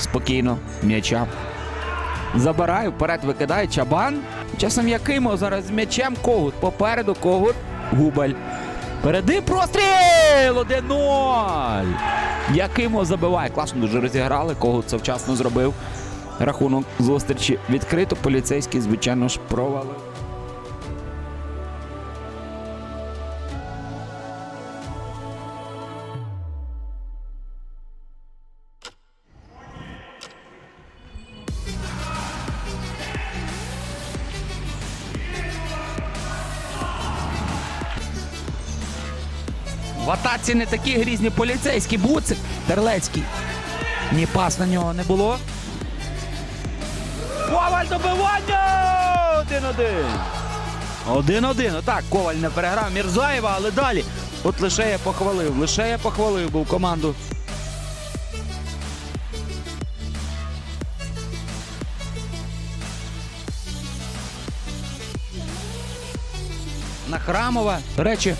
спокійно м'яча. Забирає, вперед викидає чабан. Часом Якимо зараз з м'ячем Когут. Попереду Когут. Губель. Переди простріл! 1-0! Якимо забиває. Класно дуже розіграли. Когут це вчасно зробив. Рахунок зустрічі відкрито. Поліцейський, звичайно ж, провалив. В атаці не такі грізні поліцейські. Буцик. Терлецький. Ні пас на нього не було. Коваль добивання! Один-один. Один-один. Отак, Коваль не переграв Мірзаєва, але далі. От лише я похвалив. Лише я похвалив був команду. На Храмова. Речі,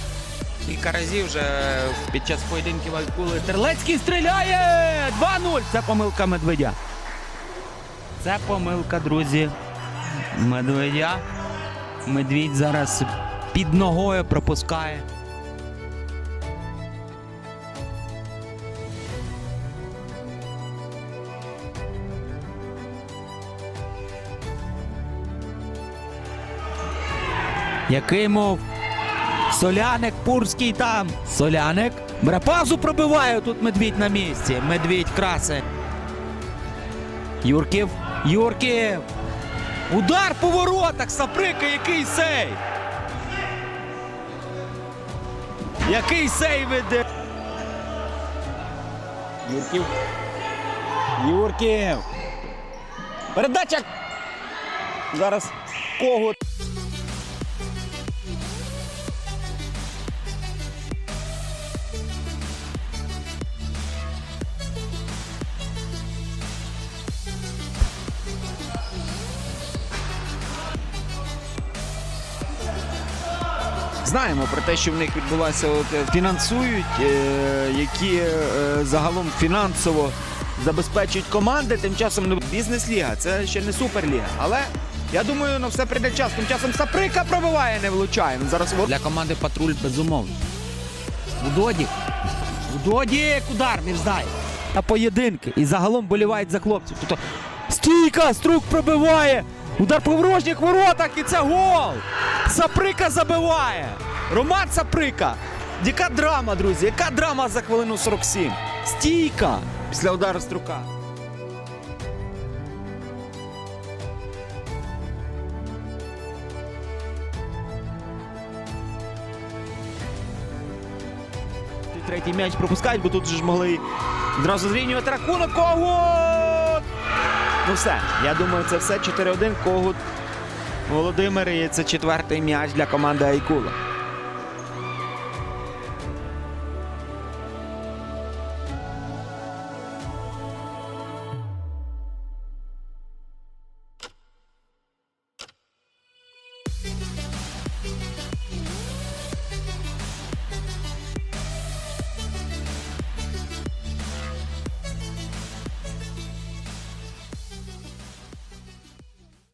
кілька разів вже під час поєдинків Айкули Терлецький стріляє! 2-0. Це помилка Медведя. Це помилка, друзі. Медведя. Медвідь зараз під ногою пропускає. Якимов. Соляник, Пурський там. Соляник. Бере пазу пробиває тут медвідь на місці. Медвідь красе. Юрків. Юрків. Удар по воротах. Саприка, який сейв. Який сейв іде. Юрків. Юрків. Передача. Зараз кого. Знаємо про те, що в них відбулося, от, е, фінансують, е, які е, загалом фінансово забезпечують команди. Тим часом ну, бізнес-ліга, це ще не суперліга. Але я думаю, на все прийде час. Тим часом Саприка пробиває, не влучає. Зараз для команди патруль безумовно. Удодік. Удодік, удар, Мірзай. Та поєдинки. І загалом болівають за хлопців. Тобто стійка, струк пробиває. Удар по ворожніх воротах і це гол. Саприка забиває. Роман Саприка. Яка драма, друзі? Яка драма за хвилину 47? Стійка після удару струка. Третій м'яч пропускають, бо тут ж могли одразу зрівнювати рахунок. Когут! Ну все, я думаю, це все 4-1. Когут Володимир і це четвертий м'яч для команди Айкула.